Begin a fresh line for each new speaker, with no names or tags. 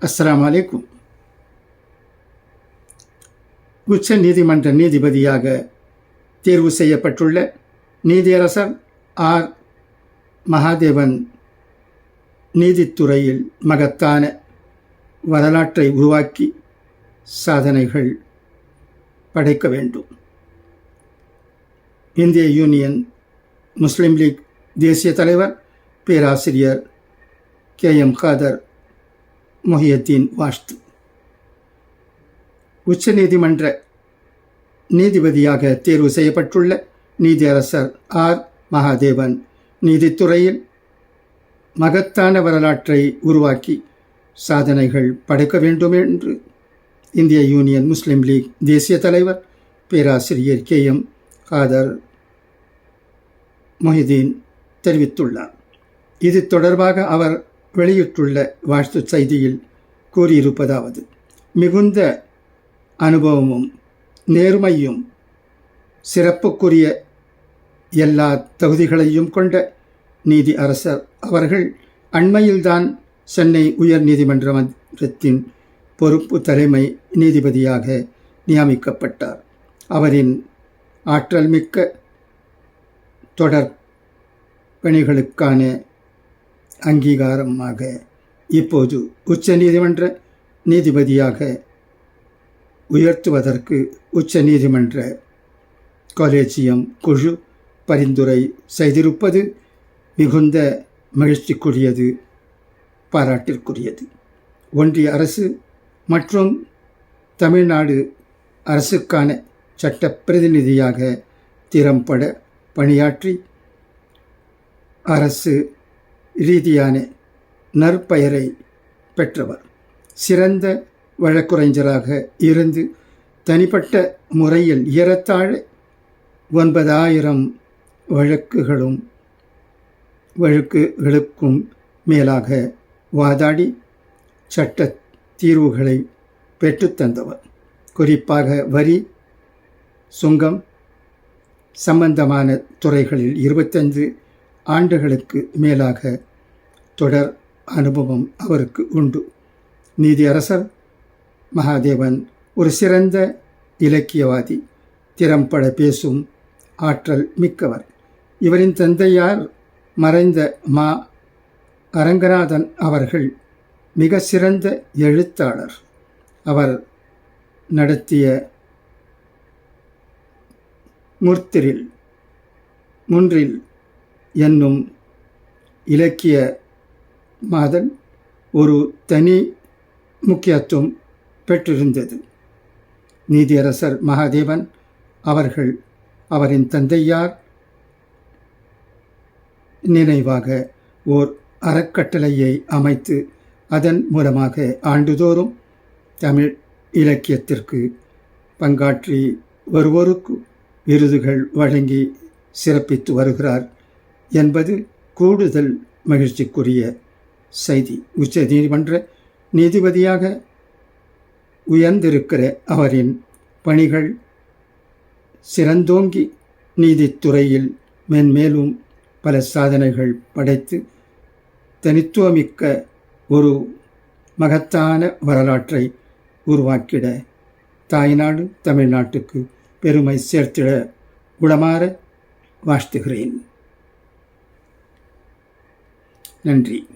அஸ்லாம் அலைக்கும். உச்ச நீதிமன்ற நீதிபதியாக தேர்வு செய்யப்பட்டுள்ள நீதியரசர் ஆர். மகாதேவன் நீதித்துறையில் மகத்தான வரலாற்றை உருவாக்கி சாதனைகள் படைக்க வேண்டும். இந்திய யூனியன் முஸ்லீம் லீக் தேசிய தலைவர் பேராசிரியர் கே எம் காதர் மொஹியத்தீன் வாஸ்து. உச்சநீதிமன்ற நீதிபதியாக தேர்வு செய்யப்பட்டுள்ள நீதியரசர் ஆர். மகாதேவன் நீதித்துறையில் மகத்தான வரலாற்றை உருவாக்கி சாதனைகள் படைக்க வேண்டும் என்று இந்திய யூனியன் முஸ்லீம் லீக் தேசிய தலைவர் பேராசிரியர் கே. எம். காதர் மொஹிதீன் தெரிவித்துள்ளார். இது தொடர்பாக அவர் வெளியிட்டுள்ள வாழ்த்து செய்தியில் கூறியிருப்பதாவது மிகுந்த அனுபவமும் நேர்மையும் சிறப்புக்குரிய எல்லா தகுதிகளையும் கொண்ட நீதி அரசர் அவர்கள் அண்மையில்தான் சென்னை உயர் நீதிமன்றத்தின் பொறுப்பு தலைமை நீதிபதியாக நியமிக்கப்பட்டார். அவரின் ஆற்றல் மிக்க தொடர் பணிகளுக்கான அங்கீகாரமாக. இப்போது உச்ச நீதிமன்ற நீதிபதியாக உயர்த்துவதற்கு உச்ச நீதிமன்ற காலேஜியம் குழு பரிந்துரை செய்திருப்பது மிகுந்த மகிழ்ச்சிக்குரியது பாராட்டிற்குரியது. ஒன்றிய அரசு மற்றும் தமிழ்நாடு அரசுக்கான சட்ட பிரதிநிதியாக திறம்பட பணியாற்றி அரசு ரீதியான நற்பெயரை பெற்றவர். சிறந்த வழக்குரைஞராக இருந்து தனிப்பட்ட முறையில் ஏறத்தாழ ஒன்பதாயிரம் வழக்குகளும் வழக்குகளுக்கும் மேலாக வாதாடி சட்ட தீர்வுகளை பெற்றுத்தந்தவர் குறிப்பாக வரி சுங்கம் சம்பந்தமான துறைகளில் இருபத்தைந்து ஆண்டுகளுக்கு மேலாக தொடர் அனுபவம் அவருக்கு உண்டு. நீதியரசர் மகாதேவன் ஒரு சிறந்த இலக்கியவாதி திறம்பட பேசும் ஆற்றல் மிக்கவர். இவரின் தந்தையார் மறைந்த மா. அரங்கநாதன் அவர்கள் மிக சிறந்த எழுத்தாளர். அவர் நடத்திய முர்த்திரில் முன்றில் என்னும் இலக்கிய மாதன் ஒரு தனி முக்கியத்துவம் பெற்றிருந்தது. நீதியரசர் மகாதேவன் அவர்கள் அவரின் தந்தையார் நினைவாக ஓர் அறக்கட்டளையை அமைத்து அதன் மூலமாக ஆண்டுதோறும் தமிழ் இலக்கியத்திற்கு பங்காற்றி வருவோருக்கு விருதுகள் வழங்கி சிறப்பித்து வருகிறார். என்பது கூடுதல் மகிழ்ச்சிக்குரிய செய்தி. உச்ச நீதிமன்ற நீதிபதியாக உயர்ந்திருக்கிற அவரின் பணிகள் சிறந்தோங்கி நீதித்துறையில் மென்மேலும் பல சாதனைகள் படைத்து தனித்துவமிக்க ஒரு மகத்தான வரலாற்றை உருவாக்கிட தாய்நாடு தமிழ்நாட்டுக்கு பெருமை சேர்த்திட குணமாற வாழ்த்துகிறேன். நன்றி.